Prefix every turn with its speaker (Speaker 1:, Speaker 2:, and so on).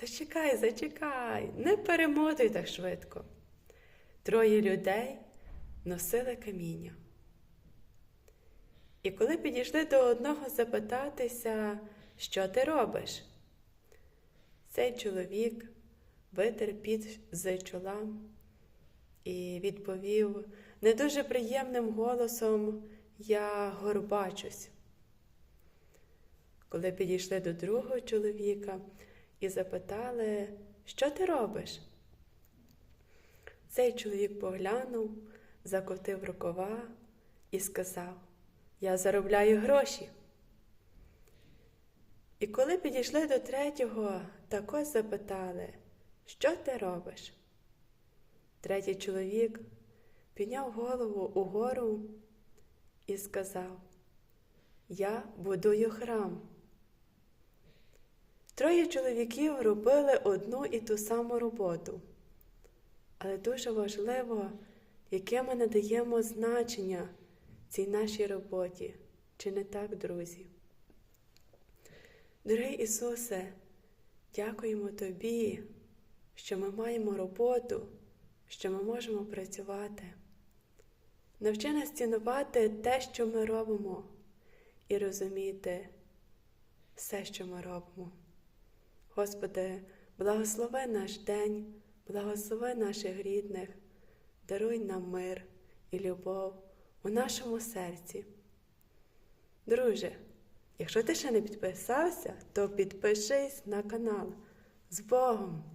Speaker 1: Зачекай, зачекай, не перемотуй так швидко. Троє людей носили каміння. І коли підійшли до одного запитатися, що ти робиш, цей чоловік витер під з чола і відповів не дуже приємним голосом Я горбачусь. Коли підійшли до другого чоловіка і запитали, що ти робиш? Цей чоловік поглянув, закотив рукава і сказав: Я заробляю гроші. І коли підійшли до третього, також запитали, що ти робиш? Третій чоловік підняв голову угору і сказав: Я будую храм. Троє чоловіків робили одну і ту саму роботу. Але дуже важливо, яке ми надаємо значення цій нашій роботі, чи не так, друзі? Дорогий Ісусе, дякуємо Тобі, що ми маємо роботу, що ми можемо працювати. Навчи нас цінувати те, що ми робимо, і розуміти все, що ми робимо. Господи, благослови наш день, благослови наших рідних, даруй нам мир і любов у нашому серці. Друже, якщо ти ще не підписався, то підпишись на канал з Богом!